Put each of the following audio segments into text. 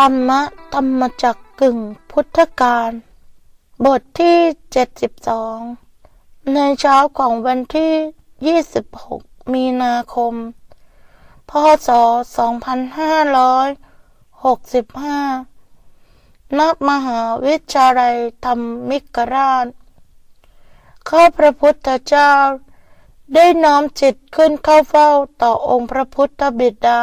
ธรรมะธรรมจักกึ่งพุทธการ บทที่ 72 ในเช้าของวันที่ 26 มีนาคม พศ 2565 ณ มหาวิทยาลัยธรรมิกราช ข้าพระพุทธเจ้า ได้น้อมจิตขึ้นเข้าเฝ้าต่อองค์พระพุทธบิดา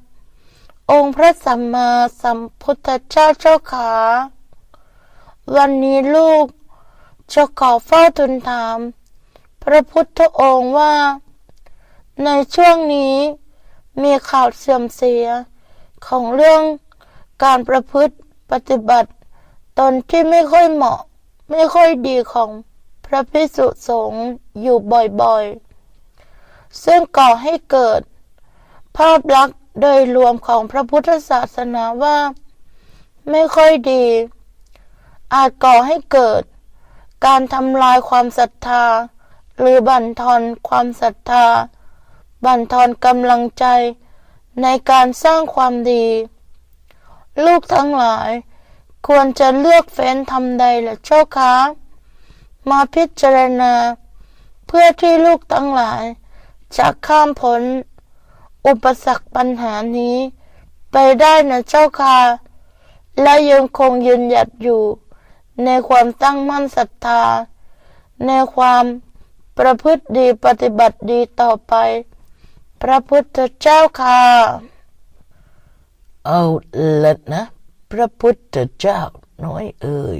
องค์พระสัมมาสัมพุทธเจ้าเจ้าขา วันนี้ลูกจะขอเฝ้าทูลถาม พระพุทธองค์ว่า ในช่วงนี้มีข่าวเสื่อมเสียของเรื่องการประพฤติปฏิบัติ ตนที่ไม่ค่อยเหมาะ ไม่ค่อยดีของพระพิสุสงฆ์อยู่บ่อยๆ ซึ่งก่อให้เกิด ภาพลักษณ์ โดยรวมของพระพุทธศาสนาว่า ไม่ค่อยดี อาจก่อให้เกิด การทำลายความศรัทธา หรือบั่นทอนความศรัทธา บั่นทอนกำลังใจในการสร้างความดี ลูกทั้งหลาย ควรจะเลือกเฟ้นทำใดละเจ้าคะมาพิจารณา เพื่อที่ลูกทั้งหลายจะข้ามพ้น อุปสรรคปัญหานี้ ไปได้นะเจ้าค่ะ และยังคงยืนหยัดอยู่ ในความตั้งมั่นศรัทธา ในความประพฤติดีปฏิบัติดีต่อไป พระพุทธเจ้าค่ะ เอาละนะ พระพุทธเจ้าน้อยเอ่ย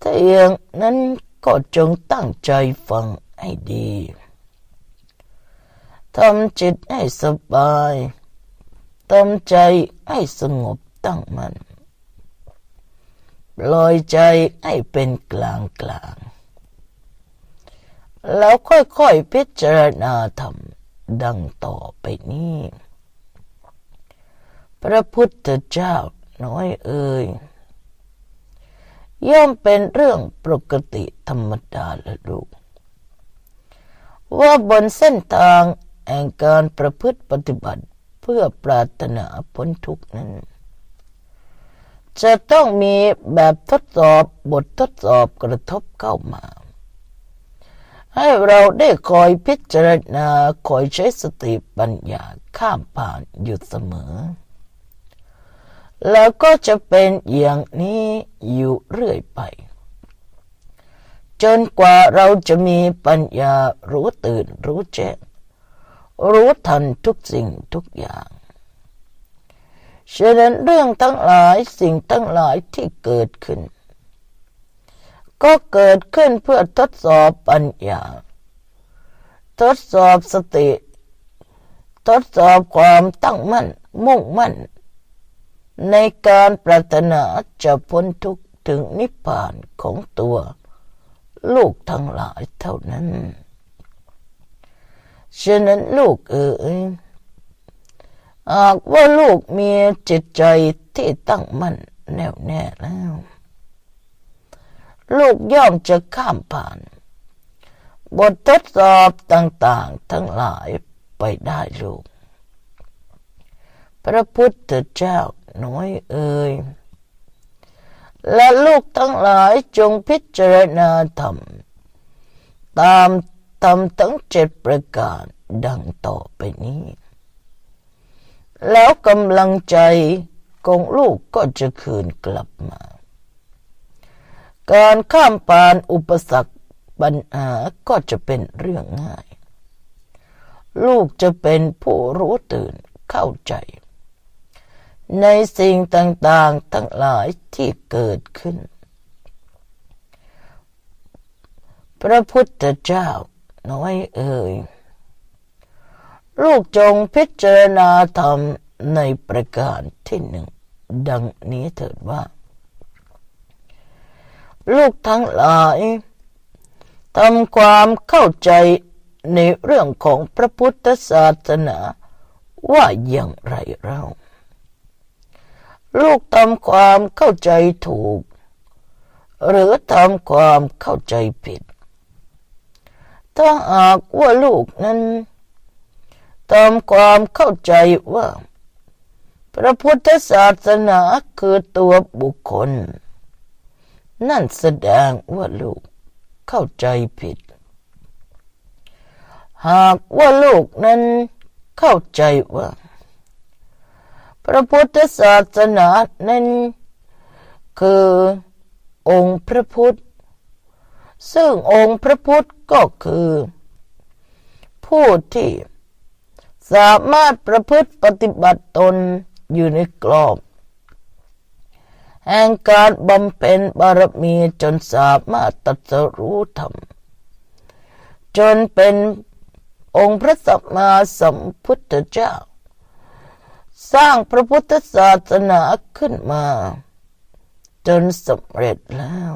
ถ้าอย่างนั้นก็จงตั้งใจฟังให้ดี ทำจิตให้สบายทำใจให้สงบตั้งมัน่นปล่อยใจให้เป็นกลางกลาง แล้วค่อยๆพิจารณาธรรมดังต่อไปนี้ พระพุทธเจ้าน้อยเอ่ยย่อมเป็นเรื่องปกติธรรมดาละลูกว่าบนเส้นทาง แห่งการประพฤติปฏิบัติเพื่อปรารถนาพ้นทุกข์นั้น จะต้องมีแบบทดสอบบททดสอบกระทบเข้ามา ให้เราได้คอยพิจารณาคอยใช้สติปัญญาข้ามผ่านอยู่เสมอ แล้วก็จะเป็นอย่างนี้อยู่เรื่อยไปจนกว่าเราจะมีปัญญารู้ตื่นรู้แจ้ง รู้ทันทุกสิ่งทุกอย่าง ฉะนั้นเรื่องทั้งหลายสิ่งทั้งหลายที่เกิดขึ้น ก็เกิดขึ้นเพื่อทดสอบปัญญา ทดสอบสติ ทดสอบความตั้งมั่น มุ่งมั่น ในการปรารถนาจะพ้นทุกข์ถึงนิพพานของตัว ลูกทั้งหลายเท่านั้น ฉะนั้นลูกเอ๋ยหากว่าลูกมีจิตใจที่ตั้งมั่นแน่วแน่แล้ว ลูกย่อมจะข้ามผ่าน บททดสอบต่างๆ ทั้งหลายไปได้ลูก พระพุทธเจ้าน้อยเอ่ยและลูกทั้งหลายจงพิจารณาธรรม ตาม ทำทั้งเจ็ดประการดังต่อไปนี้ แล้วกำลังใจของลูกก็จะคืนกลับมา การข้ามผ่านอุปสรรคปัญหาก็จะเป็นเรื่องง่าย ลูกจะเป็นผู้รู้ตื่นเข้าใจ ในสิ่งต่างๆทั้งหลายที่เกิดขึ้น พระพุทธเจ้า น้อยเอ่ย ลูกจงพิจารณาธรรมในประการที่หนึ่ง ดังนี้เถิดว่า ลูกทั้งหลายทำความเข้าใจในเรื่องของพระพุทธศาสนาว่าอย่างไรเรา ลูกทำความเข้าใจถูก หรือทำความเข้าใจผิด ถ้าหากว่าลูกนั้นทำความเข้าใจว่า พระพุทธศาสนาคือตัวบุคคล นั่นแสดงว่าลูกเข้าใจผิด หากว่าลูกนั้นเข้าใจว่า พระพุทธศาสนานั้น คือองค์พระพุทธ ซึ่งองค์พระพุทธก็คือ ผู้ที่ สามารถประพฤติปฏิบัติตนอยู่ในกรอบ แห่งการบำเพ็ญบารมีจนสามารถตรัสรู้ธรรม จนเป็นองค์พระสัมมาสัมพุทธเจ้า สร้างพระพุทธศาสนาขึ้นมา จนสำเร็จแล้ว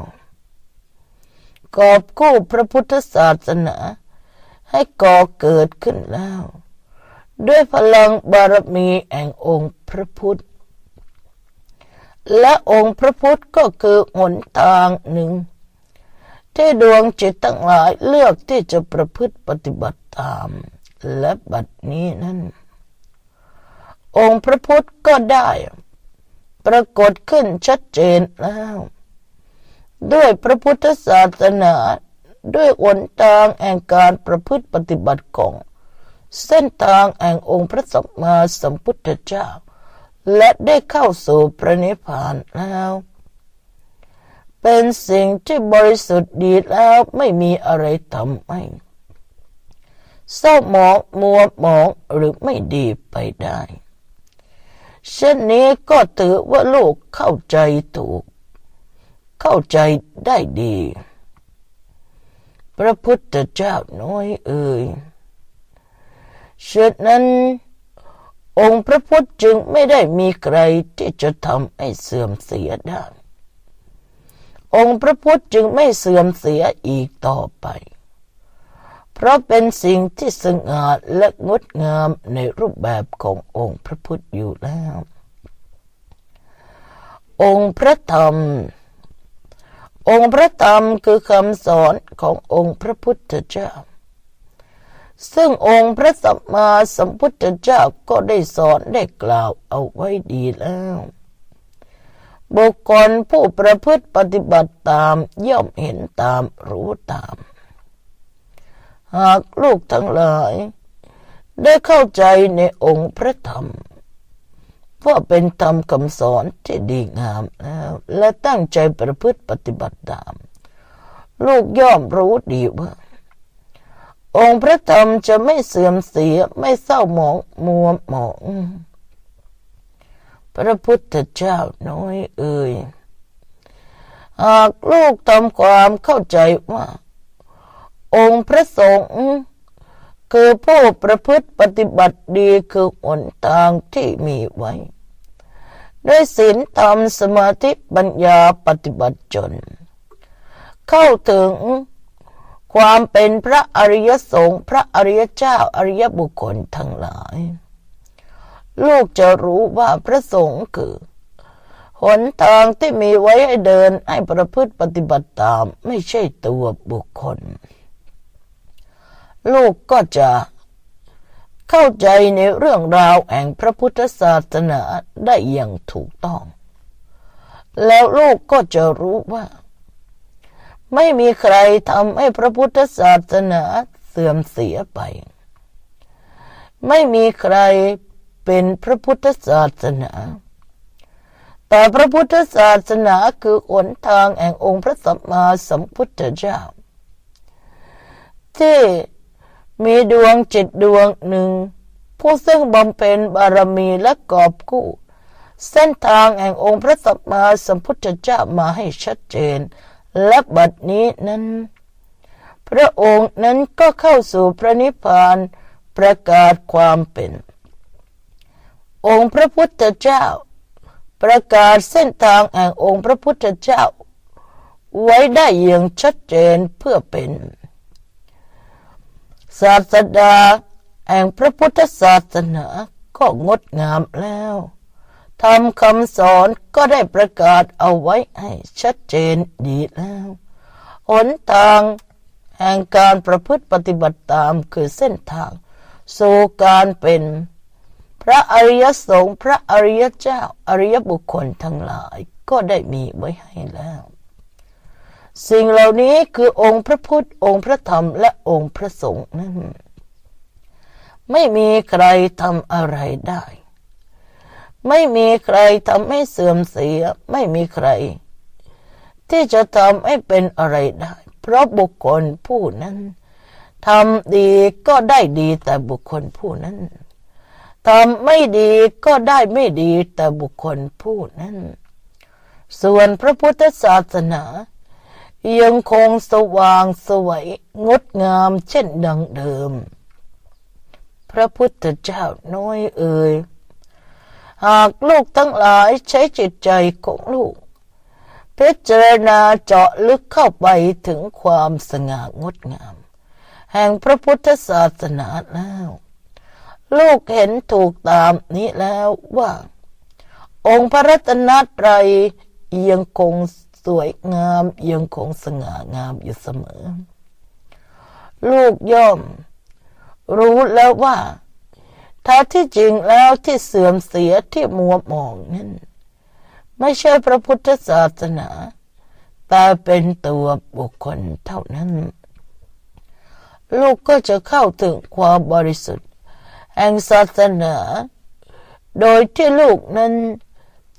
กอบกู้พระพุทธศาสนา ให้ก่อเกิดขึ้นแล้ว ด้วยพลังบารมีแห่งองค์พระพุทธ และองค์พระพุทธก็คือหนทางหนึ่ง ที่ดวงจิตทั้งหลายเลือกที่จะประพฤติปฏิบัติตาม และบัดนี้นั้นองค์พระพุทธก็ได้ ปรากฏขึ้นชัดเจนแล้ว ด้วยพระพุทธศาสนา ด้วยหนทางแห่งการประพฤติปฏิบัติของ เส้นทางแห่งองค์พระสัมมาสัมพุทธเจ้า และได้เข้าสู่พระนิพพานแล้วเป็นสิ่งที่บริสุทธิ์ดีแล้วไม่มีอะไรทำให้เศร้าหมองมัวหมองหรือไม่ดีไปได้เช่นนี้ก็ถือว่าลูกเข้าใจถูก เข้าใจได้ดี พระพุทธเจ้าน้อยเอ่ยเช่นนั้น องค์พระพุทธจึงไม่ได้มีใครที่จะทำให้เสื่อมเสียได้ องค์พระพุทธจึงไม่เสื่อมเสียอีกต่อไป เพราะเป็นสิ่งที่สง่าและงดงามในรูปแบบขององค์พระพุทธอยู่แล้ว องค์พระธรรม องค์พระธรรมคือคำสอนขององค์พระพุทธเจ้า ซึ่งองค์พระสัมมาสัมพุทธเจ้าก็ได้สอนได้กล่าวเอาไว้ดีแล้ว บุคคลผู้ประพฤติปฏิบัติตามย่อมเห็นตามรู้ตาม หากลูกทั้งหลาย ได้เข้าใจในองค์พระธรรม ว่าเป็นธรรมคำสอนที่ดีงามแล้วและตั้งใจประพฤติปฏิบัติตาม ลูกย่อมรู้ดีว่า องค์พระธรรมจะไม่เสื่อมเสียไม่เศร้าหมองมัวหมอง พระพุทธเจ้าน้อยเอ่ยหากลูกทำความเข้าใจว่า องค์พระสงฆ์คือผู้ประพฤติปฏิบัติดีคือหนทางที่มีไว้ ด้วยศีลธรรมสมาธิปัญญาปฏิบัติจน เข้าถึงความเป็นพระอริยสงฆ์พระอริยเจ้าอริยบุคคลทั้งหลาย ลูกจะรู้ว่าพระสงฆ์คือหนทางที่มีไว้ให้เดินให้ประพฤติปฏิบัติตามไม่ใช่ตัวบุคคล ลูกก็จะ เข้าใจในเรื่องราวแห่งพระพุทธศาสนาได้อย่างถูกต้อง แล้วลูกก็จะรู้ว่า ไม่มีใครทำให้พระพุทธศาสนาเสื่อมเสียไป ไม่มีใครเป็นพระพุทธศาสนา แต่พระพุทธศาสนาคือหนทางแห่งองค์พระสัมมาสัมพุทธเจ้าที่ มีดวงจิตดวงหนึ่ง ผู้ซึ่งบำเพ็ญบารมีและกอบกู้ เส้นทางแห่งองค์พระสัมมาสัมพุทธเจ้ามาให้ชัดเจน และบัดนี้นั้น พระองค์นั้นก็เข้าสู่พระนิพพานประกาศความเป็น องค์พระพุทธเจ้า ประกาศเส้นทางแห่งองค์พระพุทธเจ้า ไว้ได้อย่างชัดเจนเพื่อเป็น ศาสดาแห่งพระพุทธศาสนาก็งดงามแล้วทำคำสอนก็ได้ประกาศเอาไว้ให้ชัดเจนดีแล้ว หนทางแห่งการประพฤติปฏิบัติตามคือเส้นทาง สู่การเป็น พระอริยสงฆ์พระอริยเจ้าอริยบุคคลทั้งหลายก็ได้มีไว้ให้แล้ว สิ่งเหล่านี้คือองค์พระพุทธ องค์พระธรรม และองค์พระสงฆ์นั้นไม่มีใครทำอะไรได้ ไม่มีใครทำให้เสื่อมเสีย ไม่มีใคร ที่จะทำให้เป็นอะไรได้ เพราะบุคคลผู้นั้นทำดีก็ได้ดีแต่บุคคลผู้นั้นทำไม่ดีก็ได้ไม่ดีแต่บุคคลผู้นั้น ส่วนพระพุทธศาสนา ยังคงสว่างสวยงดงามเช่นดังเดิม พระพุทธเจ้าน้อยเอ่ย หากลูกทั้งหลายใช้จิตใจของลูก พิจารณาเจาะลึกเข้าไปถึงความสง่างดงาม แห่งพระพุทธศาสนาแล้ว ลูกเห็นถูกตามนี้แล้วว่า องค์พระรัตนตรัยยังคง สวยงามยังคงสง่างามอยู่เสมอ ลูกย่อม รู้แล้วว่าแท้ที่จริงแล้วที่เสื่อมเสียที่มัวหมองนั้นไม่ใช่พระพุทธศาสนา แต่เป็นตัวบุคคลเท่านั้น ลูกก็จะเข้าถึงความบริสุทธิ์ แห่งศาสนา โดยที่ลูกนั้น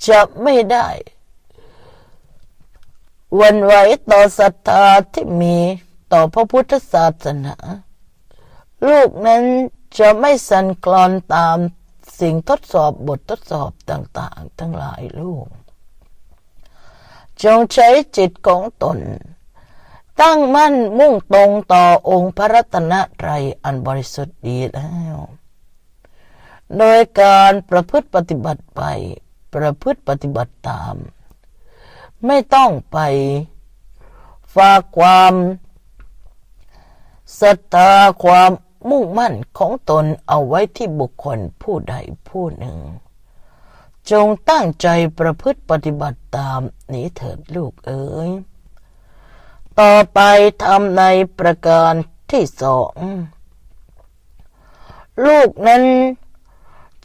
จะไม่ได้ วันไหวต่อศรัทธาที่มีต่อพระพุทธศาสนา ลูกนั้นจะไม่สั่นคลอนตามสิ่งทดสอบบททดสอบต่าง ๆ ทั้งหลายลูก จงใช้จิตของตน ตั้งมั่นมุ่งตรงต่อองค์พระรัตนตรัยอันบริสุทธิ์ดีแล้ว โดยการประพฤติปฏิบัติไป ประพฤติปฏิบัติตาม ไม่ต้องไป ฝากความศรัทธาความมุ่งมั่นของตนเอาไว้ที่บุคคลผู้ใดผู้หนึ่ง จงตั้งใจประพฤติปฏิบัติตามนี้เถิดลูกเอ๋ย ต่อไปทำในประการที่สอง ลูกนั้น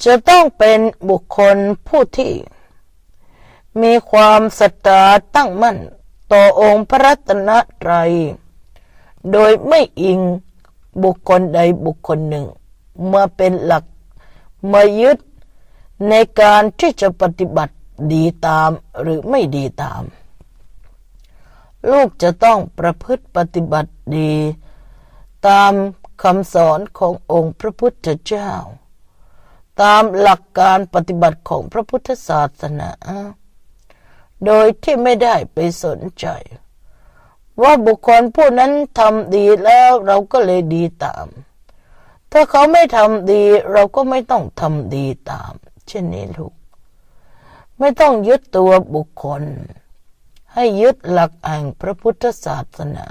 จะต้องเป็นบุคคลผู้ที่ มีความศรัทธาตั้งมั่น ต่อองค์พระรัตนตรัย โดยไม่อิงบุคคลใดบุคคลหนึ่ง มาเป็นหลักมายึดในการที่จะปฏิบัติดีตามหรือไม่ดีตาม ลูกจะต้องประพฤติปฏิบัติดี ตามคำสอนขององค์พระพุทธเจ้า ตามหลักการปฏิบัติของพระพุทธศาสนา โดยที่ไม่ได้ไปสนใจ ว่าบุคคลผู้นั้นทำดีแล้วเราก็เลยดีตาม ถ้าเขาไม่ทำดีเราก็ไม่ต้องทำดีตาม เช่นนี้ลูก ไม่ต้องยึดตัวบุคคล ให้ยึดหลักแห่งพระพุทธศาสนา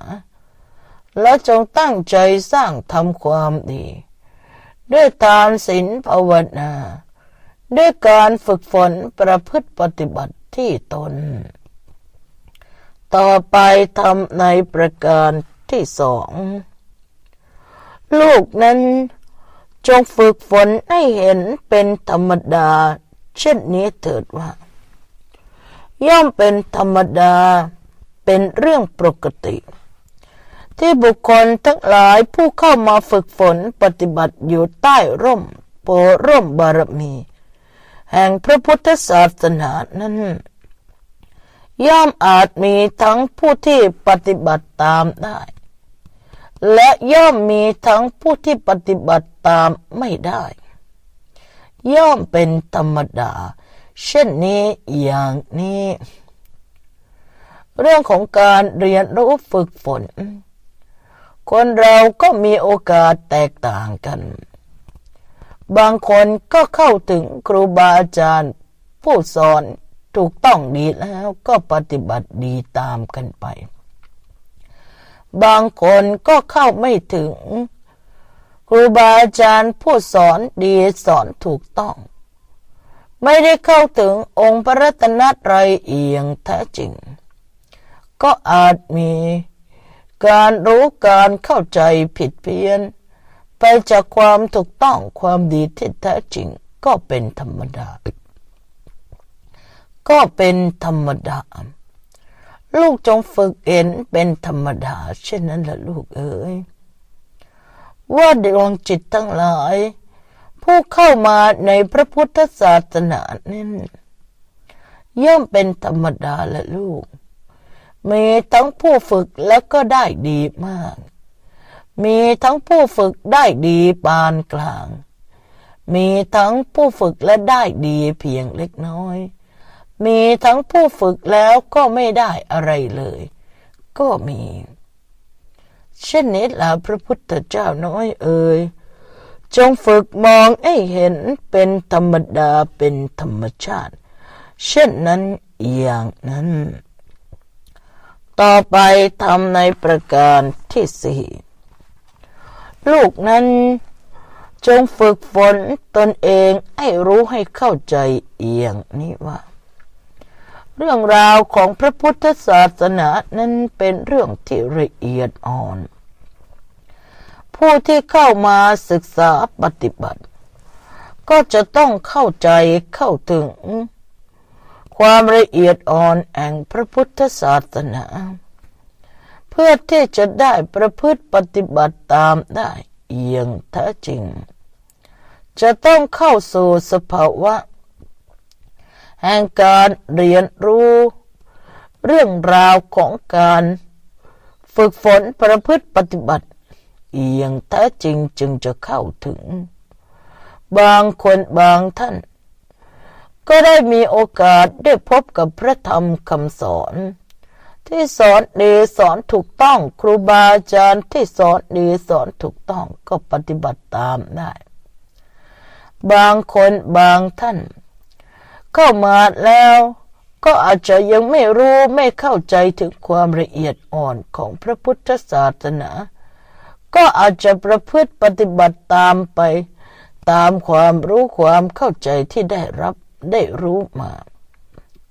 และจงตั้งใจสร้างทำความดี ด้วยทานศีลภาวนา ด้วยการฝึกฝนประพฤติปฏิบัติ ที่ตน ต่อไปทำในประการที่สอง ลูกนั้นจงฝึกฝนให้เห็นเป็นธรรมดา เช่นนี้เถิดว่า ย่อมเป็นธรรมดาเป็นเรื่องปกติ ที่บุคคลทั้งหลายผู้เข้ามาฝึกฝนปฏิบัติอยู่ใต้ร่มโพร่มบารมี แห่งพระพุทธศาสนานั้น ย่อมอาจมีทั้งผู้ที่ปฏิบัติตามได้ และย่อมมีทั้งผู้ที่ปฏิบัติตามไม่ได้ ย่อมเป็นธรรมดา เช่นนี้อย่างนี้ เรื่องของการเรียนรู้ฝึกฝน คนเราก็มีโอกาสแตกต่างกัน บางคนก็เข้าถึงครูบาอาจารย์ ผู้สอนถูกต้องดีแล้วก็ปฏิบัติดีตามกันไป บางคนก็เข้าไม่ถึง ครูบาอาจารย์ผู้สอนดีสอนถูกต้อง ไม่ได้เข้าถึงองค์พระรัตนตรัยเอียงแท้จริง ก็อาจมีการรู้การเข้าใจผิดเพี้ยน ไปจากความถูกต้องความดีที่แท้จริง ก็เป็นธรรมดา ก็เป็นธรรมดา ลูกจงฝึกเห็นเป็นธรรมดา เช่นนั้นแหละลูกเอ๋ยว่าดวงจิตทั้งหลาย ผู้เข้ามาในพระพุทธศาสนานั้นย่อมเป็นธรรมดาละลูก มีทั้งผู้ฝึกแล้วก็ได้ดีมาก มีทั้งผู้ฝึกได้ดีปานกลาง มีทั้งผู้ฝึกและได้ดีเพียงเล็กน้อย มีทั้งผู้ฝึกแล้วก็ไม่ได้อะไรเลย ก็มี เช่นนี้ล่ะพระพุทธเจ้าน้อยเอ่ยจงฝึกมองให้เห็นเป็นธรรมดาเป็นธรรมชาติ เช่นนั้นอย่างนั้น ต่อไปทำในประการที่สี่ ลูกนั้น จงฝึกฝนตนเองให้รู้ให้เข้าใจเอียงนี้ว่า เรื่องราวของพระพุทธศาสนานั้นเป็นเรื่องที่ละเอียดอ่อน ผู้ที่เข้ามาศึกษาปฏิบัติ ก็จะต้องเข้าใจเข้าถึง ความละเอียดอ่อนแห่งพระพุทธศาสนา เพื่อที่จะได้ประพฤติปฏิบัติตามได้เอียงแท้จริง จะต้องเข้าสู่สภาวะ แห่งการเรียนรู้ เรื่องราวของการฝึกฝนประพฤติปฏิบัติเอียงแท้จริงจึงจะเข้าถึง บางคนบางท่าน ก็ได้มีโอกาสได้พบกับพระธรรมคำสอน ที่สอนดีสอนถูกต้อง ครูบาอาจารย์ที่สอนดีสอนถูกต้องก็ปฏิบัติตามได้ บางคนบางท่าน เข้ามาแล้ว ก็อาจจะยังไม่รู้ไม่เข้าใจถึงความละเอียดอ่อนของพระพุทธศาสนา ก็อาจจะประพฤติปฏิบัติตามไป ตามความรู้ความเข้าใจที่ได้รับได้รู้มา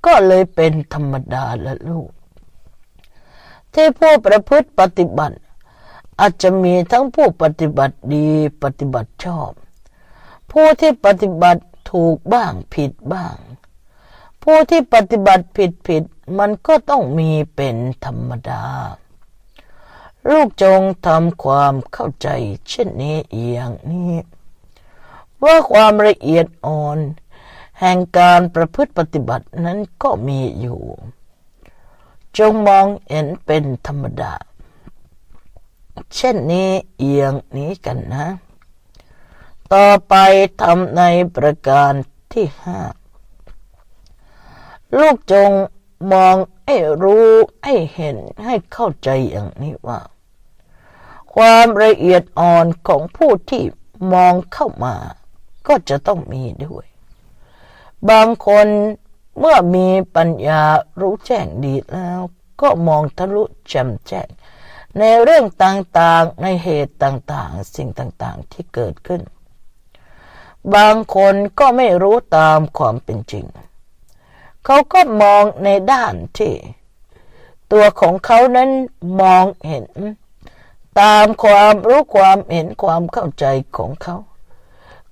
ก็เลยเป็นธรรมดาละลูก ที่ผู้ประพฤติปฏิบัติ อาจจะมีทั้งผู้ปฏิบัติดีปฏิบัติชอบ ผู้ที่ปฏิบัติถูกบ้างผิดบ้าง ผู้ที่ปฏิบัติผิดผิดมันก็ต้องมีเป็นธรรมดา ลูกจงทำความเข้าใจเช่นนี้อย่างนี้ ว่าความละเอียดอ่อน แห่งการประพฤติปฏิบัตินั้นก็มีอยู่ จงมองเห็นเป็นธรรมดา เช่นนี้เอียงนี้กันนะ ต่อไปทำในประการที่ห้าลูกจงมองให้รู้ให้เห็นให้เข้าใจอย่างนี้ว่า ความละเอียดอ่อนของผู้ที่มองเข้ามา ก็จะต้องมีด้วย บางคน เมื่อมีปัญญารู้แจ้งดีแล้ว ก็มองทะลุแจ่มแจ้ง ในเรื่องต่างๆในเหตุต่างๆ สิ่งต่างๆที่เกิดขึ้น บางคนก็ไม่รู้ตามความเป็นจริง เขาก็มองในด้านที่ ตัวของเขานั้นมองเห็น ตามความรู้ความเห็นความเข้าใจของเขา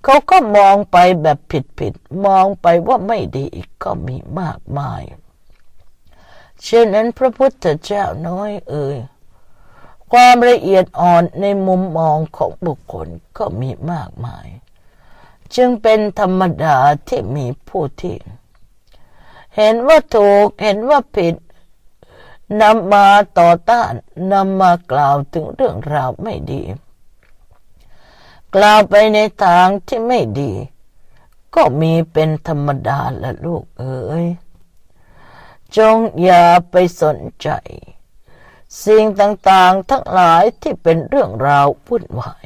เขาก็มองไปแบบผิดผิดๆมองไปว่าไม่ดีกก็มีมากมาย เช่นนั้นพระพุทธเจ้าน้อยเอ่ยความละเอียดอ่อนในมุมมองของบุคคลก็มีมากมาย จึงเป็นธรรมดาที่มีผู้ที่ เห็นว่าถูกเห็นว่าผิดนำมาต่อต้านนำมากล่าวถึงเรื่องราวไม่ดี กล่าวไปในทางที่ไม่ดี ก็มีเป็นธรรมดาละลูกเอ๋ยจงอย่าไปสนใจ สิ่งต่างๆทั้งหลายที่เป็นเรื่องราววุ่นวาย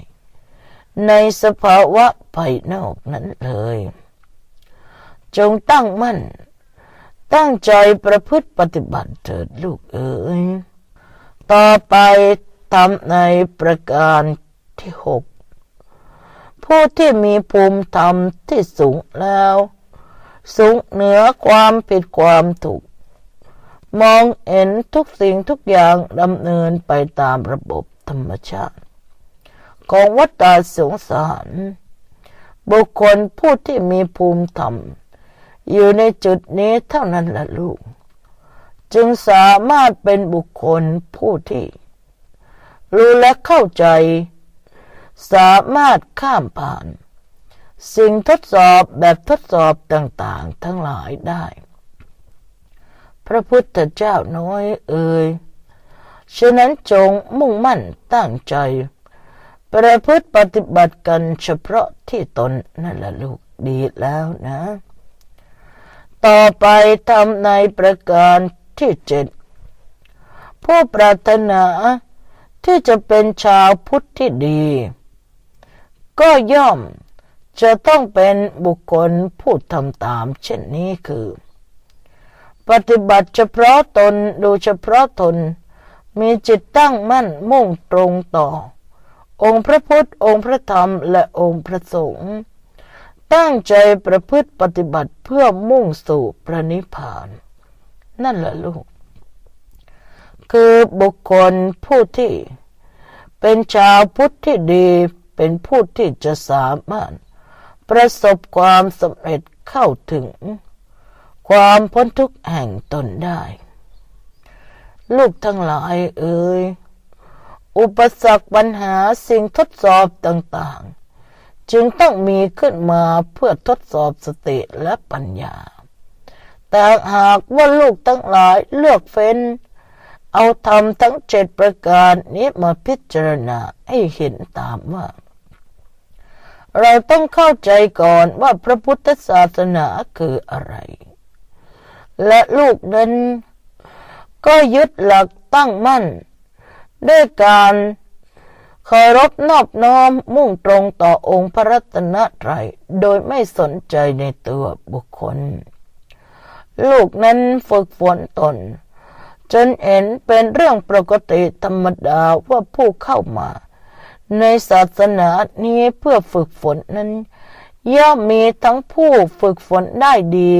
ในสภาวะภายนอกนั้นเลย จงตั้งมั่น ตั้งใจประพฤติปฏิบัติเถิดลูกเอ๋ยต่อไปทำในประการที่หก ผู้ที่มีภูมิธรรมที่สูงแล้ว สูงเหนือความผิดความถูก มองเห็นทุกสิ่งทุกอย่างดำเนินไปตามระบบธรรมชาติ ของวัฏสงสารบุคคลผู้ที่มีภูมิธรรม อยู่ในจุดนี้เท่านั้นละลูก จึงสามารถเป็นบุคคลผู้ที่ รู้และเข้าใจ สามารถข้ามผ่าน สิ่งทดสอบแบบทดสอบต่างๆ ทั้งหลายได้ พระพุทธเจ้าน้อยเอ่ยฉะนั้นจงมุ่งมั่นตั้งใจ ประพฤติปฏิบัติกันเฉพาะที่ตนนั่นแหละลูกดีแล้วนะ ต่อไปทำในประการที่เจ็ดผู้ปรารถนาที่จะเป็นชาวพุทธที่ดี ก็ย่อมจะต้องเป็นบุคคลผู้ทำตาม เช่นนี้คือ ปฏิบัติเฉพาะตนดูเฉพาะตน มีจิตตั้งมั่นมุ่งตรงต่อ องค์พระพุทธองค์พระธรรมและองค์พระสงฆ์ตั้งใจประพฤติปฏิบัติเพื่อมุ่งสู่พระนิพพาน นั่นแหละลูก คือบุคคลผู้ที่เป็นชาวพุทธที่ดี เป็นผู้ที่จะสามารถ ประสบความสำเร็จเข้าถึง ความพ้นทุกข์แห่งตนได้ ลูกทั้งหลายเอ่ยอุปสรรคปัญหาสิ่งทดสอบต่างๆ จึงต้องมีขึ้นมาเพื่อทดสอบสติและปัญญา แต่หากว่าลูกทั้งหลายเลือกเฟ้น เอาธรรมทั้งเจ็ดประการนี้มาพิจารณาให้เห็นตามว่า เราต้องเข้าใจก่อนว่าพระพุทธศาสนาคืออะไร และลูกนั้น ก็ยึดหลักตั้งมั่น ด้วยการเคารพนอบน้อมมุ่งตรงต่อองค์พระรัตนตรัยโดยไม่สนใจในตัวบุคคล ลูกนั้นฝึกฝนตน จนเห็นเป็นเรื่องปกติธรรมดาว่าผู้เข้ามา ในศาสนานี้เพื่อฝึกฝนนั้น ย่อมมีทั้งผู้ฝึกฝนได้ดี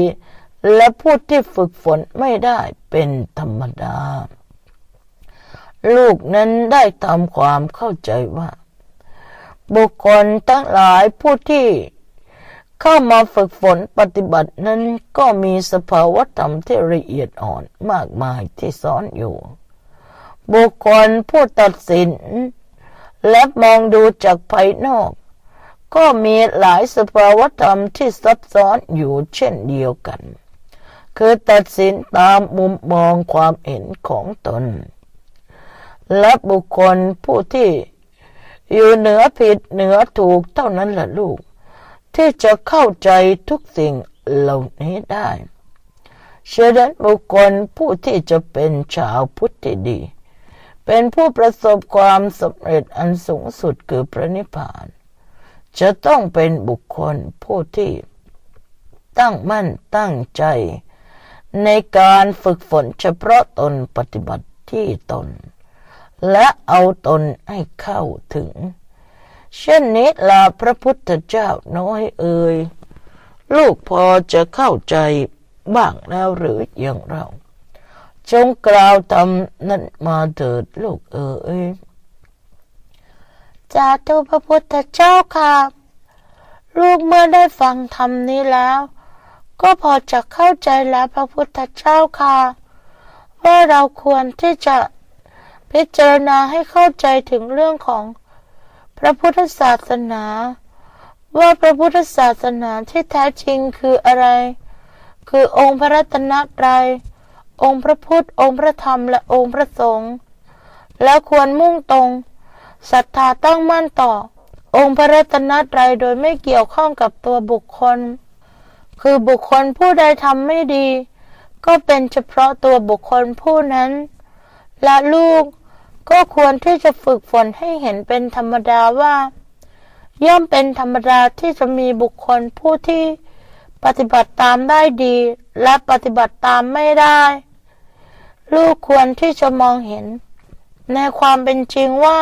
และผู้ที่ฝึกฝนไม่ได้เป็นธรรมดา ลูกนั้นได้ทำความเข้าใจว่า บุคคลทั้งหลายผู้ที่เข้ามาฝึกฝนปฏิบัตินั้นก็มีสภาวธรรมที่ละเอียดอ่อนมากมายที่ซ้อนอยู่ บุคคลผู้ตัดสิน และมองดูจากภายนอก ก็มีหลายสภาวธรรมที่ซับซ้อนอยู่เช่นเดียวกัน คือตัดสินตามมุมมองความเห็นของตน และบุคคลผู้ที่อยู่เหนือผิดเหนือถูกเท่านั้นแหละลูก ที่จะเข้าใจทุกสิ่งเหล่านี้ได้ฉะนั้นบุคคลผู้ที่จะเป็นชาวพุทธที่ดี เป็นผู้ประสบความสำเร็จอันสูงสุดคือพระนิพพาน จะต้องเป็นบุคคลผู้ที่ตั้งมั่นตั้งใจ ในการฝึกฝนเฉพาะตนปฏิบัติที่ตน และเอาตนให้เข้าถึง เช่นนี้ลาพระพุทธเจ้าน้อยเอ่ยลูกพอจะเข้าใจบ้างแล้วหรืออย่างเรา จงกล่าวทำนั้นมาเถิดลูกเอ๋ยจาตุพระพุทธเจ้าค่ะ ลูกเมื่อได้ฟังธรรมนี้แล้ว ก็พอจะเข้าใจแล้วพระพุทธเจ้าค่ะ ว่าเราควรที่จะพิจารณาให้เข้าใจถึงเรื่องของพระพุทธศาสนา ว่าพระพุทธศาสนาที่แท้จริงคืออะไร คือองค์พระรัตนตรัย องค์พระพุทธ องค์พระธรรมและองค์พระสงฆ์แล้วควรมุ่งตรงศรัทธาตั้งมั่นต่อ องค์พระรัตนตรัยโดยไม่เกี่ยวข้องกับตัวบุคคล คือบุคคลผู้ใดทำไม่ดี ก็เป็นเฉพาะตัวบุคคลผู้นั้น และลูกก็ควรที่จะฝึกฝนให้เห็นเป็นธรรมดาว่า ย่อมเป็นธรรมดาที่จะมีบุคคลผู้ที่ปปฏิบัติตามได้ดี และปฏิบัติตามไม่ได้ ลูกควรที่จะมองเห็น ในความเป็นจริงว่า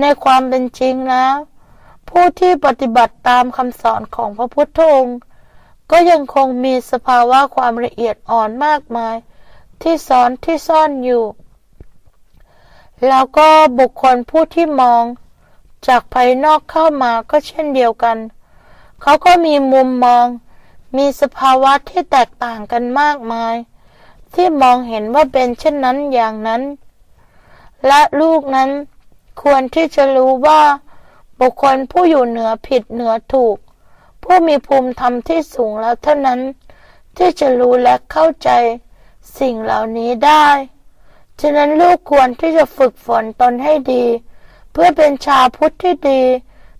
ในความเป็นจริงแล้ว ผู้ที่ปฏิบัติตามคำสอนของพระพุทธองค์ก็ยังคงมีสภาวะความละเอียดอ่อนมากมาย ที่สอนที่ซ่อนอยู่ แล้วก็บุคคลผู้ที่มอง จากภายนอกเข้ามาก็เช่นเดียวกัน เขาก็มีมุมมอง มีสภาวะที่แตกต่างกันมากมาย ที่มองเห็นว่าเป็นเช่นนั้นอย่างนั้น และลูกนั้นควรที่จะรู้ว่าบุคคลผู้อยู่เหนือผิดเหนือถูก ผู้มีภูมิธรรมที่สูงแล้วเท่านั้น ที่จะรู้และเข้าใจสิ่งเหล่านี้ได้ฉะนั้นลูกควรที่จะฝึกฝนตนให้ดี เพื่อเป็นชาวพุทธที่ดี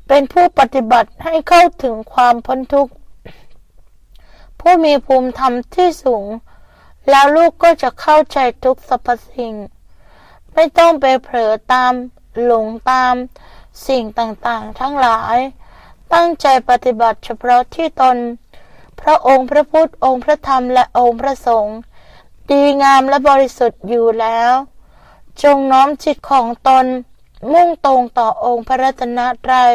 เป็นผู้ปฏิบัติให้เข้าถึงความพ้นทุกข์ ผู้มีภูมิธรรมที่สูง แล้วลูกก็จะเข้าใจทุกสรรพสิ่ง ไม่ต้องไปเผลอตาม หลงตาม สิ่งต่างๆ ทั้งหลาย ตั้งใจปฏิบัติเฉพาะที่ตน พระองค์พระพุทธองค์พระธรรมและองค์พระสงฆ์ดีงามและบริสุทธิ์อยู่แล้ว จงน้อมจิตของตน มุ่งตรงต่อองค์พระรัตนตรัย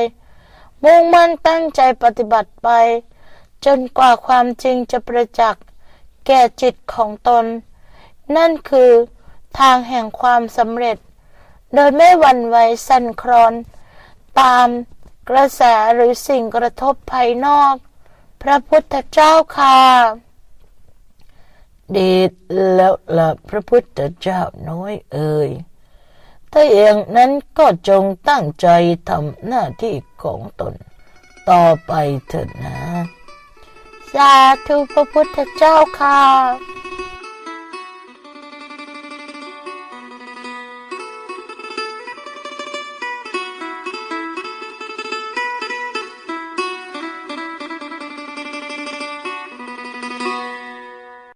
มุ่งมั่นตั้งใจปฏิบัติไป จนกว่าความจริงจะประจักษ์ แก่จิตของตน นั่นคือทางแห่งความสำเร็จ โดยไม่หวั่นไหวสั่นคลอน ตามกระแสหรือสิ่งกระทบภายนอก พระพุทธเจ้าค่ะดีแล้วละพระพุทธเจ้าน้อยเอ่ยถ้าอย่างนั้นก็จงตั้งใจทำหน้าที่ของตน ต่อไปเถิดนะ สาธุพระพุทธเจ้าค่ะ